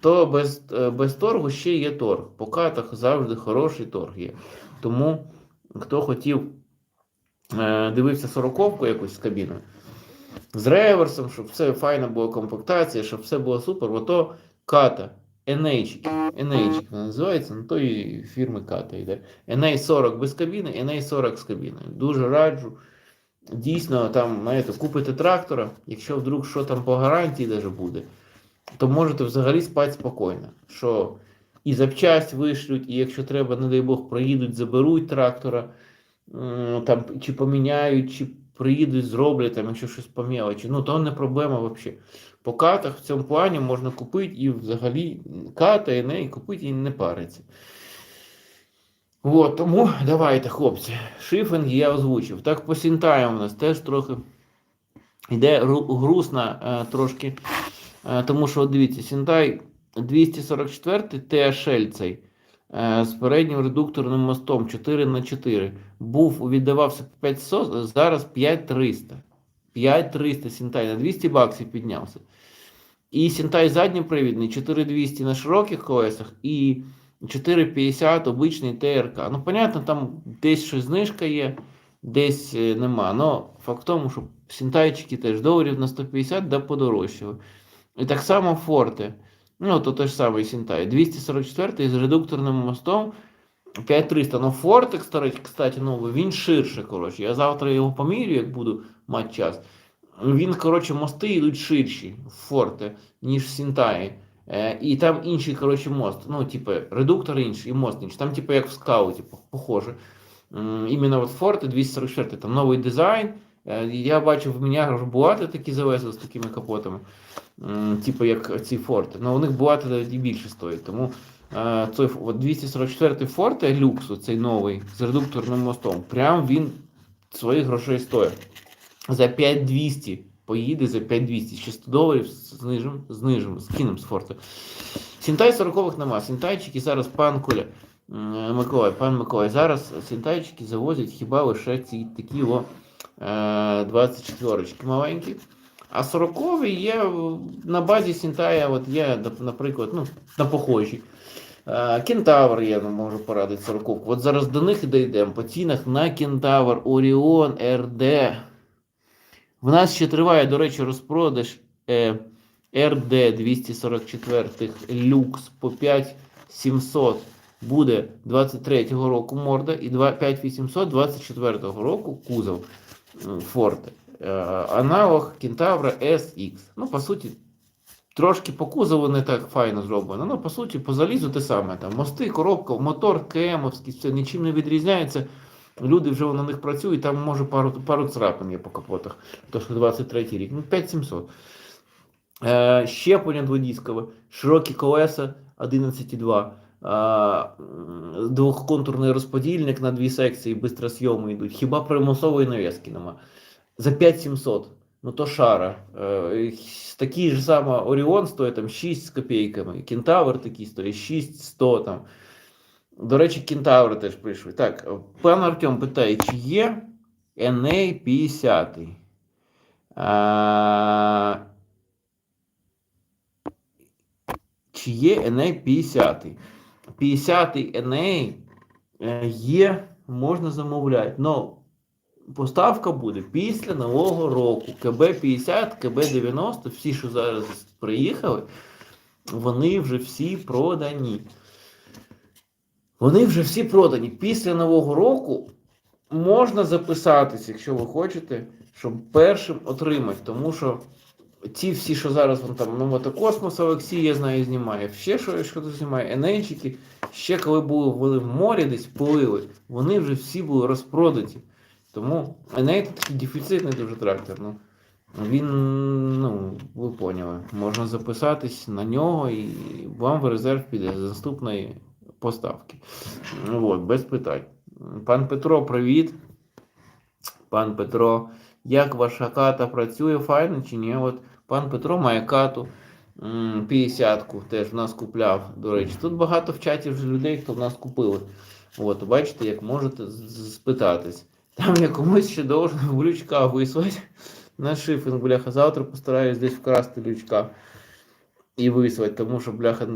то без, е, без торгу ще є торг. По катах завжди хороший торг є. Тому хто хотів, е, дивився сороковку якусь з кабіною, з реверсом, щоб все файна була комплектація, щоб все було супер, ото ката. NH, NH називається, ну то і фірми Ката йде. NA40 без кабіни, NA40 з кабіною. Дуже раджу. Дійсно, там, знаєте, купите трактора, якщо вдруг що там по гарантії даже буде, то можете взагалі спати спокійно. Що і запчасть вишлють, і якщо треба, не дай Бог, приїдуть, заберуть трактора, там, чи поміняють, чи приїдуть, зроблять, там, якщо щось по. Ну, то не проблема взагалі. По катах в цьому плані можна купити і взагалі ката і неї купити і не париться. От, тому давайте, хлопці. Шифинг я озвучив. Так по сінтаям у нас теж трохи йде гру- грустно е, трошки. Е, тому що, дивіться, Сінтай 244 THL цей е, з переднім редукторним мостом 4 на 4 був, віддавався 500, зараз 5300. 5300 Сінтай на 200 баксів піднявся. І Сінтай задньопривідний 4200 на широких колесах і 450 обичний ТРК. Ну, понятно, там десь щось знижка є, десь е, нема. Но факт тому, що Сінтайчики теж доларів на 150 да подорожчали. І так само Форте. Ну, то той ж самий Сінтай. 244 з редукторним мостом 5300. Ну, Форте, кстати, кстати, новий, він ширше, коротше. Я завтра його помірю, як буду мати час. Він, коротше, мости йдуть ширші в Форте, ніж в Сінтаї. Е, і там інший, коротше, мост. Ну, типу, редуктор інший і мост інший. Там, типу, як в скауті, по- похоже. Іменно от Форте 244, там новий дизайн. Е, Я бачив, в мене буати такі завезли з такими капотами. Типу, як ці Форти. Ну, у них буати навіть і більше стоїть. Тому е, цей от 244 Форте люксу, цей новий, з редукторним мостом, прям він своїх грошей стоїть. За 5200 поїде за 5200, ще 100 доларів знижим, знижим, скинем з форти. Сінтай 40-х нема. Сінтайчики зараз пан Коля. Миколай, пан Миколай, зараз сінтайчики завозять хіба лише ці такі о, е, 24-очки маленькі. А 40 є на базі Сінтая, от є, наприклад, ну, на похожі. Е, Кентавр я ну, можу порадити 40 От зараз до них і дійдемо. По цінах на Кентавр, Оріон, РД. В нас ще триває, до речі, розпродаж е, RD 244 люкс по 5700 буде 23-го року морда і 2 5800 24-го року кузов м, Е, аналог Кентавра SX. Ну, по суті, трошки по кузову не так файно зроблено. Ну, по суті, по залізу те саме. Там мости, коробка, мотор КМовський, все нічим не відрізняється. Люди вже на них працюють, там може пару, пару царапин є по капотах. То що 23 рік. Ну, 5700. Е, щеплення дводіскове, широкі колеса 11,2. Двохконтурний розподільник на дві секції, бистросйоми йдуть. Хіба примусової нав'язки нема. За 5700. Ну то шара. Е, такий ж саме Оріон стоїть там 6 з копійками. Кентавр такий стоїть 6100 там. До речі, кентаври теж прийшли. Так, пан Артем питає, чи є NA 50? А, чи є NA 50? 50 NA е, є, можна замовляти. Но поставка буде після Нового року. КБ 50, КБ 90, всі, що зараз приїхали, вони вже всі продані. Вони вже всі продані. Після Нового року можна записатися, якщо ви хочете, щоб першим отримати. Тому що ті всі, що зараз вон там ну, мотокосмос Олексій, я знаю, знімає, ще що, що знімає, енейчики, ще коли були, були в морі десь плили, вони вже всі були розпродаті. Тому еней це такий дефіцитний дуже трактор. Ну, він, ну, ви поняли, можна записатись на нього і вам в резерв піде з наступної поставки. Ну, От, без питань. Пан Петро, привіт. Пан Петро, як ваша ката працює файно чи ні? От пан Петро має кату. 50-ку теж в нас купляв, до речі. Тут багато в чаті вже людей, хто в нас купили. От, бачите, як можете спитатись. Там я комусь ще должен в лючка вислати на шифінг, бляха. Завтра постараюсь десь вкрасти лючка. і вислать, тому що бляха